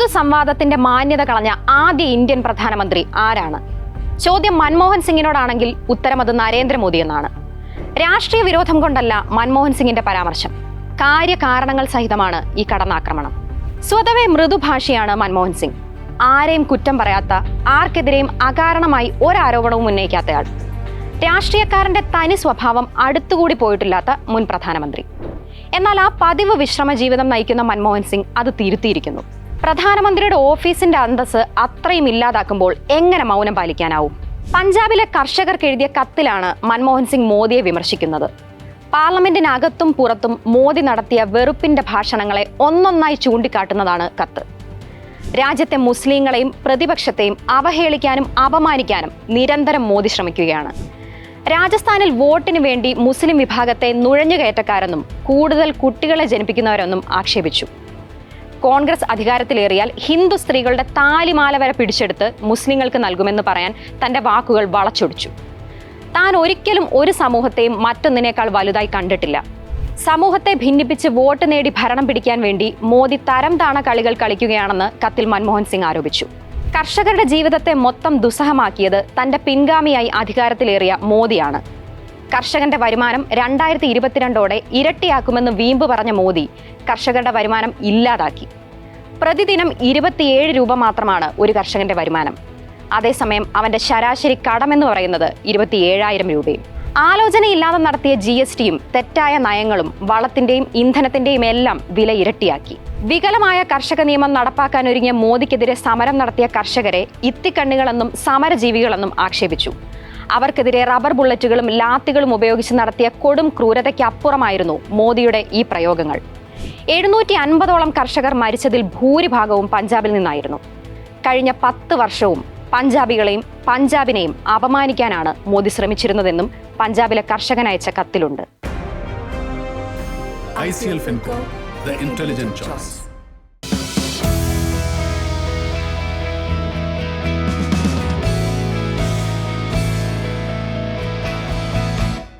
പൊതുസംവാദത്തിന്റെ മാന്യത കളഞ്ഞ ആദ്യ ഇന്ത്യൻ പ്രധാനമന്ത്രി ആരാണ്? ചോദ്യം മൻമോഹൻ സിംഗിനോടാണെങ്കിൽ ഉത്തരം അത് നരേന്ദ്രമോദി എന്നാണ്. രാഷ്ട്രീയ വിരോധം കൊണ്ടല്ല മൻമോഹൻ സിംഗിന്റെ പരാമർശം. കാര്യകാരണങ്ങൾ സഹിതമാണ് ഈ കടന്നാക്രമണം. സ്വതവേ മൃദുഭാഷയാണ് മൻമോഹൻ സിംഗ്. ആരെയും കുറ്റം പറയാത്ത ആർക്കെതിരെയും അകാരണമായി ഒരാരോപണവും ഉന്നയിക്കാത്തയാൾ. രാഷ്ട്രീയക്കാരന്റെ തനി സ്വഭാവം അടുത്തുകൂടി പോയിട്ടില്ലാത്ത മുൻ പ്രധാനമന്ത്രി. എന്നാൽ ആ പതിവ് വിശ്രമ ജീവിതം നയിക്കുന്ന മൻമോഹൻ സിംഗ് അത് തിരുത്തിയിരിക്കുന്നു. പ്രധാനമന്ത്രിയുടെ ഓഫീസിന്റെ അന്തസ് അത്രയും ഇല്ലാതാക്കുമ്പോൾ എങ്ങനെ മൗനം പാലിക്കാനാവും? പഞ്ചാബിലെ കർഷകർക്ക് എഴുതിയ കത്തിലാണ് മൻമോഹൻ സിംഗ് മോദിയെ വിമർശിക്കുന്നത്. പാർലമെന്റിനകത്തും പുറത്തും മോദി നടത്തിയ വെറുപ്പിന്റെ ഭാഷണങ്ങളെ ഒന്നൊന്നായി ചൂണ്ടിക്കാട്ടുന്നതാണ് കത്ത്. രാജ്യത്തെ മുസ്ലിങ്ങളെയും പ്രതിപക്ഷത്തെയും അവഹേളിക്കാനും അപമാനിക്കാനും നിരന്തരം മോദി ശ്രമിക്കുകയാണ്. രാജസ്ഥാനിൽ വോട്ടിന് വേണ്ടി മുസ്ലിം വിഭാഗത്തെ നുഴഞ്ഞുകയറ്റക്കാരെന്നും കൂടുതൽ കുട്ടികളെ ജനിപ്പിക്കുന്നവരെന്നും ആക്ഷേപിച്ചു. കോൺഗ്രസ് അധികാരത്തിലേറിയാൽ ഹിന്ദു സ്ത്രീകളുടെ താലിമാല വരെ പിടിച്ചെടുത്ത് മുസ്ലിങ്ങൾക്ക് നൽകുമെന്ന് പറയാൻ തന്റെ വാക്കുകൾ വളച്ചൊടിച്ചു. താൻ ഒരിക്കലും ഒരു സമൂഹത്തെയും മറ്റൊന്നിനേക്കാൾ വലുതായി കണ്ടിട്ടില്ല. സമൂഹത്തെ ഭിന്നിപ്പിച്ച് വോട്ട് നേടി ഭരണം പിടിക്കാൻ വേണ്ടി മോദി തരം താണ കളികൾ കളിക്കുകയാണെന്ന് കത്തിൽ മൻമോഹൻ സിംഗ് ആരോപിച്ചു. കർഷകരുടെ ജീവിതത്തെ മൊത്തം ദുസ്സഹമാക്കിയത് തന്റെ പിൻഗാമിയായി അധികാരത്തിലേറിയ മോദിയാണ്. കർഷകന്റെ വരുമാനം രണ്ടായിരത്തി ഇരുപത്തിരണ്ടോടെ ഇരട്ടിയാക്കുമെന്ന് വീമ്പ് പറഞ്ഞ മോദി കർഷകരുടെ വരുമാനം ഇല്ലാതാക്കി. പ്രതിദിനം ഇരുപത്തിയേഴ് രൂപ മാത്രമാണ് ഒരു കർഷകന്റെ വരുമാനം. അതേസമയം അവന്റെ ശരാശരി കടമെന്ന് പറയുന്നത് ഇരുപത്തിയേഴായിരം രൂപയും. ആലോചനയില്ലാതെ നടത്തിയ ജി എസ് ടിയും തെറ്റായ നയങ്ങളും വളത്തിന്റെയും ഇന്ധനത്തിന്റെയും എല്ലാം വില ഇരട്ടിയാക്കി. വികലമായ കർഷക നിയമം നടപ്പാക്കാൻ ഒരുങ്ങിയ മോദിക്കെതിരെ സമരം നടത്തിയ കർഷകരെ ഇത്തിക്കണ്ണികളെന്നും സമരജീവികളെന്നും ആക്ഷേപിച്ചു. അവർക്കെതിരെ റബ്ബർ ബുള്ളറ്റുകളും ലാത്തികളും ഉപയോഗിച്ച് നടത്തിയ കൊടും ക്രൂരതയ്ക്കപ്പുറമായിരുന്നു മോദിയുടെ ഈ പ്രയോഗങ്ങൾ. എഴുന്നൂറ്റി അൻപതോളം കർഷകർ മരിച്ചതിൽ ഭൂരിഭാഗവും പഞ്ചാബിൽ നിന്നായിരുന്നു. കഴിഞ്ഞ പത്ത് വർഷവും പഞ്ചാബികളെയും പഞ്ചാബിനെയും അപമാനിക്കാനാണ് മോദി ശ്രമിച്ചിരുന്നതെന്നും പഞ്ചാബിലെ കർഷകൻ അയച്ച കത്തിലുണ്ട്. I C L Fincorp the intelligent choice.